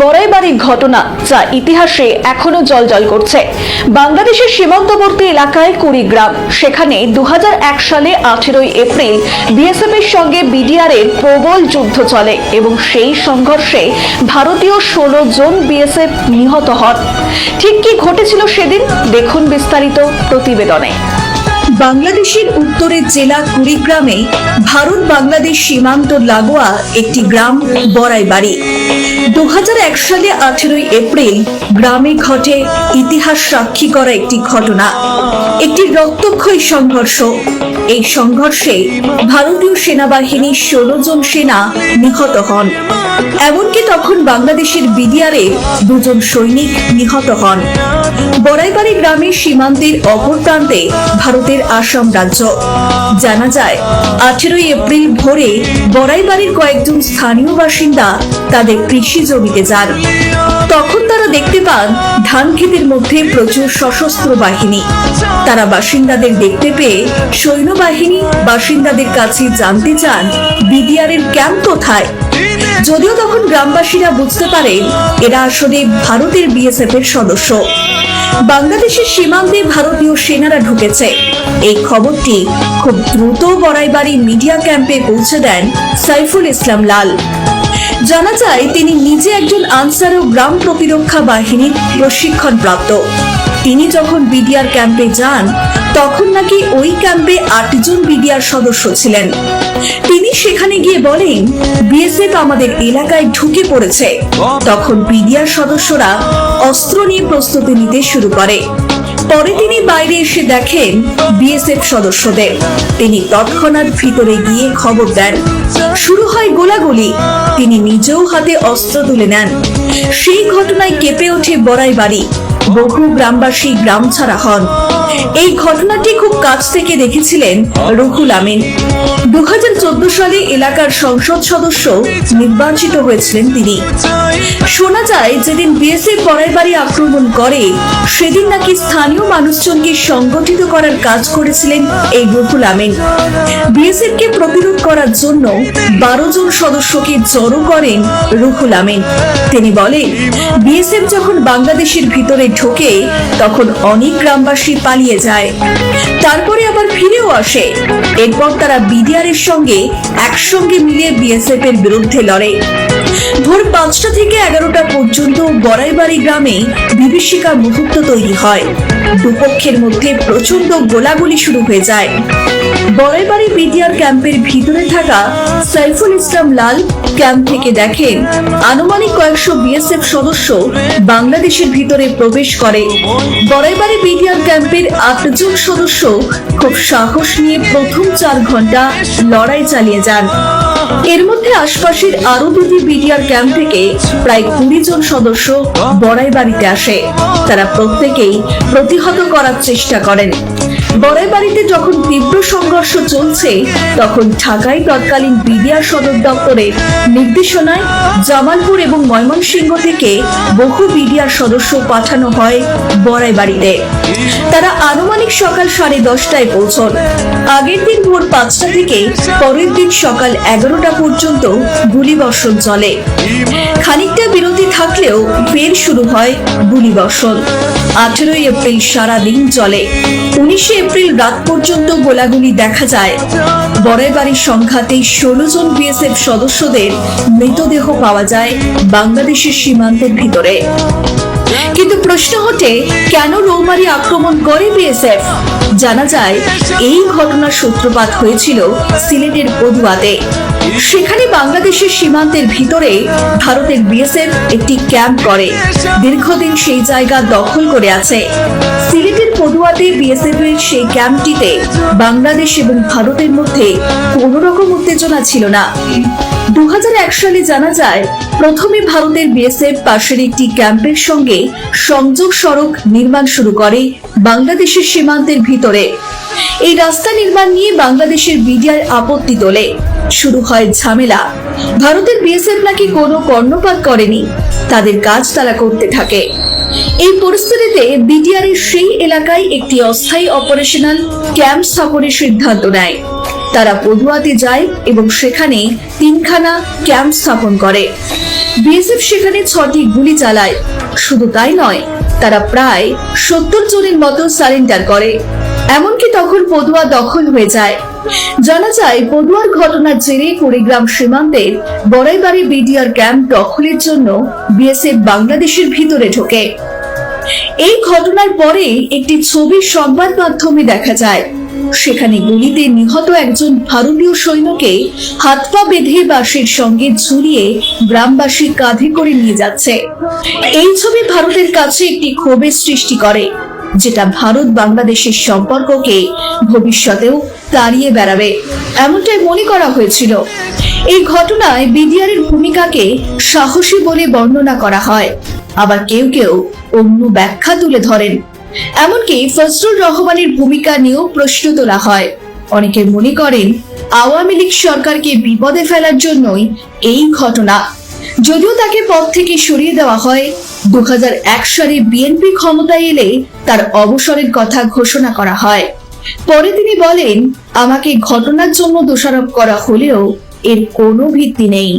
বড়াইবাড়ির ঘটনা যা ইতিহাসে এখনও জলজল করছে। বাংলাদেশের সীমান্তবর্তী এলাকায় কুড়িগ্রাম। সেখানে দু হাজার এক সালে আঠেরোই এপ্রিল বিএসএফ এর সঙ্গে বিডিআর এর প্রবল যুদ্ধ চলে এবং সেই সংঘর্ষে ভারতীয় ষোলো জন বিএসএফ নিহত হন। ঠিক কি ঘটেছিল সেদিন? দেখুন বিস্তারিত প্রতিবেদনে। বাংলাদেশের উত্তরের জেলা কুড়িগ্রামে ভারত বাংলাদেশ সীমান্ত লাগোয়া একটি গ্রাম বড়াইবাড়ি দু সালে আঠেরোই এপ্রিল গ্রামে ঘটে ইতিহাস সাক্ষী করা একটি ঘটনা। একটি রক্তক্ষয়ী সংঘর্ষ। এই সংঘর্ষে ভারতীয় সেনাবাহিনীর ষোলো জন সেনা নিহত হন। এমনকি তখন বাংলাদেশের বিডিআরে দুজন সৈনিক নিহত হন। বড়াইবাড়ি গ্রামের সীমান্তের অপর প্রান্তে ভারতের আসাম রাজ্য। জানা যায়, আঠেরোই এপ্রিল ভোরে বড়াইবাড়ির কয়েকজন স্থানীয় বাসিন্দা তাদের কৃষি জমিতে যান। তখন তারা দেখতে পান, ধান ক্ষেতের মধ্যে প্রচুর সশস্ত্র বাহিনী। তারা বাসিন্দাদের দেখতে পেয়ে সৈন্যবাহিনী বাসিন্দাদের কাছে জানতে চান বিডিআর এর ক্যাম্প কোথায়। যদিও তখন গ্রামবাসীরা বুঝতে পারেন, এরা আসলে ভারতের বিএসএফ এর সদস্য। বাংলাদেশের সীমান্তে ভারতীয় সেনারা ঢুকেছে। এই খবরটি খুব দ্রুত বড়াইবাড়ি মিডিয়া ক্যাম্পে পৌঁছে দেন সাইফুল ইসলাম লাল। জানা যায়, তিনি নিজে একজন আনসার ও গ্রাম প্রতিরক্ষা বাহিনীর প্রশিক্ষণ প্রাপ্ত তিনি যখন বিডিআর ক্যাম্পে যান, তখন নাকি ওই ক্যাম্পে আটজন বিডিআর সদস্য ছিলেন। তিনি সেখানে গিয়ে বলেন, বিএসএফ আমাদের এলাকায় ঢুকে পড়েছে। তখন বিডিআর সদস্যরা অস্ত্র নিয়ে প্রস্তুতি নিতে শুরু করে। পরে তিনি বাইরে এসে দেখেন বিএসএফ সদস্যদের। তিনি তৎক্ষণাৎ ভিতরে গিয়ে খবর দেন। শুরু হয় গোলাগুলি। তিনি নিজেও হাতে অস্ত্র তুলে নেন। সেই ঘটনায় কেঁপে ওঠে বড়াই বাড়ি বহু গ্রামবাসী গ্রাম ছাড়া হন। এই ঘটনাটি খুব কাছ থেকে দেখেছিলেন রুহুল আমিন। দু সালে এলাকার সংসদ সদস্য নির্বাচিত হয়েছিলেন তিনি। শোনা যায় যেদিন বিএসএফ পরের বাড়ি আক্রমণ করে, সেদিন নাকি স্থানীয় মানুষজনকে সংগঠিত করার কাজ করেছিলেন এই রুহুল আমিন। বিএসএফ কে প্রতিরোধ করার জন্য বারো জন সদস্যকে জড়ো করেন রুহুল আমিন। তিনি বলেন, বিএসএফ যখন বাংলাদেশের ভিতরে ঢোকে, তখন অনেক গ্রামবাসী পালিয়ে যায়। তারপরে আবার ফিরেও আসে। এরপর তারা বিডিআর এর সঙ্গে একসঙ্গে মিলে বিএসএফ এর বিরুদ্ধে লড়ে। ভোর পাঁচটা থেকে এগারোটা পর্যন্ত বড়াইবাড়ি গ্রামে বিভীষিকার মুহূর্ত তৈরি হয়। দুপক্ষের মধ্যে প্রচণ্ড গোলাগুলি শুরু হয়ে যায়। বড়াইবাড়ি বিডিআর ক্যাম্পের ভিতরে থাকা সাইফুল ইসলাম লাল ক্যাম্প থেকে দেখেন আনুমানিক কয়েকশো বিএসএফ সদস্য বাংলাদেশের ভিতরে প্রবেশ করে। বড়াইবাড়ি বিডিআর ক্যাম্পের আটজন সদস্য খুব সাহস নিয়ে প্রথম চার ঘণ্টা লড়াই চালিয়ে যান। এর মধ্যে আশপাশের আরও দুটি বিডিআর ক্যাম্প থেকে প্রায় কুড়ি জন সদস্য বড়াই বাড়িতে আসে। তারা প্রত্যেকেই প্রতিহত করার চেষ্টা করেন। বড়াই বাড়িতে যখন তীব্র সংঘর্ষ চলছে, তখন ঢাকায় তৎকালীন বিডিআর সদর দপ্তরের নির্দেশনায় জামালপুর এবং ময়মনসিংহ থেকে বহু বিডিআর সদস্য পাঠানো হয় বড়াই বাড়িতে। তারা আনুমানিক সকাল সাড়ে দশটায় পৌঁছন। আগের দিন ভোর পাঁচটা থেকে পরের দিন সকাল এগারোটা পর্যন্ত গুলিবর্ষণ চলে। খানিকটা বিরতি থাকলেও ফের শুরু হয় গুলিবর্ষণ। আঠেরোই এপ্রিল সারা দিন চলে উনিশে এপ্রিল রাত পর্যন্ত গোলাগুলি দেখা যায়। বড়াইবাড়ির সংঘাতে ষোলো জন বিএসএফ সদস্যদের মৃতদেহ পাওয়া যায় বাংলাদেশের সীমান্তের ভিতরে। কিন্তু প্রশ্ন ওঠে, কেন রৌমারি আক্রমণ করে বিএসএফ? জানা যায়, এই ঘটনার সূত্রপাত হয়েছিল সিলেটের পদুয়াতে সেখানে বাংলাদেশের সীমান্তের ভিতরে ভারতের বিএসএফ একটি ক্যাম্প করে। দীর্ঘদিন সেই জায়গা দখল করে আছে। সিলেটের পদুয়াতে বিএসএফ এর সেই ক্যাম্পটিতে বাংলাদেশ এবং ভারতের মধ্যে কোনো রকম উত্তেজনা ছিল না। দুহাজার এক সালে জানা যায়, প্রথমে ভারতের বিএসএফ পাশের একটি ক্যাম্পের সঙ্গে সংযোগ সড়ক নির্মাণ শুরু করে বাংলাদেশের সীমান্তের ভিতরে। এই রাস্তা নির্মাণ নিয়ে বাংলাদেশের বিডিআর আপত্তি তোলে। শুরু হয় ঝামেলা। ভারতের বিএসএফ নাকি কোনো কর্ণপাত করেনি, তাদের কাজ তারা করতে থাকে। এই পরিস্থিতিতে বিডিআর সেই এলাকায় একটি অস্থায়ী অপারেশনাল ক্যাম্প স্থাপনের সিদ্ধান্ত নেয়। তারা পদুয়াতে যায় এবং সেখানে তিনখানা ক্যাম্প স্থাপন করে। বিএসএফ সেখানে ছটি গুলি চালায়। শুধু তাই নয়, তারা প্রায় সত্তর জনের মতো সারেন্ডার করে। এমনকি তখন পদুয়া দখল হয়ে যায়। জানা যায় পদুয়ার ঘটনার জেরে কুড়িগ্রাম সীমান্তের বড়াইবাড়ি বিডিআর ক্যাম্প দখলের জন্য বিএসএফ বাংলাদেশের ভিতরে ঢোকে। এই ঘটনার পরে একটি ছবি সংবাদ মাধ্যমে দেখা যায়। সেখানে গুলিতে নিহত একজন ভারতীয় সৈন্যকে হাত পা বেঁধে বাসের সঙ্গে ঝুলিয়ে গ্রামবাসী কাঁধে করে নিয়ে যাচ্ছে। এই ছবি ভারতের কাছে একটি ক্ষোভের সৃষ্টি করে, যেটা ভারত বাংলাদেশের সম্পর্ককে ভবিষ্যতেও তাড়িয়ে বেড়াবে, এমনটাই মনে করা হয়েছিল। এই ঘটনায় বিডিআর ভূমিকাকে সাহসী বলে বর্ণনা করা হয়। আবার কেউ কেউ অন্য ব্যাখ্যা তুলে ধরেন। এমনকি ফজলুর রহমানের ভূমিকা নিয়েও প্রশ্ন তোলা হয়। অনেকে মনে করেন, আওয়ামী লীগ সরকারকে বিপদে ফেলার জন্যই এই ঘটনা। যদিও তাকে পদ থেকে সরিয়ে দেওয়া হয় দু সালে বিএনপি ক্ষমতায় এলে তার অবসরের কথা ঘোষণা করা হয়। পরে তিনি বলেন, আমাকে ঘটনার জন্য দোষারোপ করা হলেও এর কোনো ভিত্তি নেই।